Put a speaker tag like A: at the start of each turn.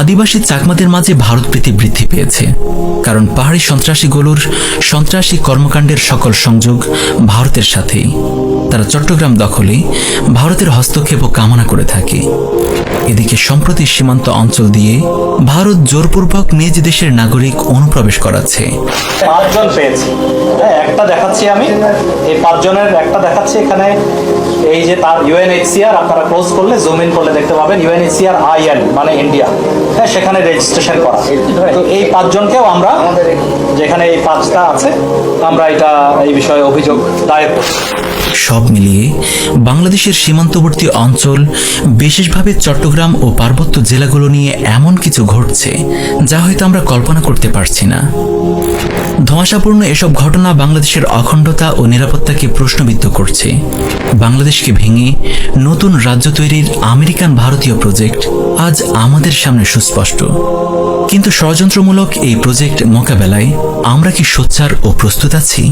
A: আদিবাসী চাকমাদের মাঝে ভারত প্রীতি বৃদ্ধি পেয়েছে। কারণ পাহাড়ি সন্ত্রাসীগুলোর সন্ত্রাসী কর্মকাণ্ডের সকল সংযোগ ভারতের সাথেই। তারা চট্টগ্রাম দখলে ভারতের হস্তক্ষেপও কামনা করে থাকে। এদিকে সম্প্রতি সীমান্ত অঞ্চল দিয়ে ভারত জোরপূর্বক নিজ দেশের নাগরিক অনুপ্রবেশ করাচ্ছে।
B: পাঁচজন পেয়েছি। হ্যাঁ একটা দেখাচ্ছি আমি। এই পাঁচজনের একটা দেখাচ্ছি এখানে। এই যে তার ইউএনএইচসিআর আপনারা ক্লোজ করলে জুম ইন করলে দেখতে পাবেন ইউএনএইচসিআর আইএন মানে ইন্ডিয়া হ্যাঁ সেখানে রেজিস্ট্রেশন করা। তো এই পাঁচজনকেও আমরা যেখানে এই পাঁচটা আছে, আমরা এটা এই বিষয়ে অভিযোগ দায়ের করছি
A: সব মিলিয়ে বাংলাদেশের সীমান্তবর্তী অঞ্চল, বিশেষভাবে চট্টগ্রাম ও পার্বত্য জেলাগুলো নিয়ে এমন কিছু ঘটছে, যা হয়তো আমরা কল্পনা করতে পারছি না। ধোঁয়াশাপূর্ণ এসব ঘটনা বাংলাদেশের অখণ্ডতা ও নিরাপত্তাকে প্রশ্নবিদ্ধ করছে। বাংলাদেশকে ভেঙে নতুন রাজ্য তৈরির আমেরিকান ভারতীয় প্রজেক্ট আজ আমাদের সামনে সুস্পষ্ট। কিন্তু ষড়যন্ত্রমূলক এই প্রজেক্ট মোকাবেলায় আমরা কি সোচ্চার ও প্রস্তুত আছি?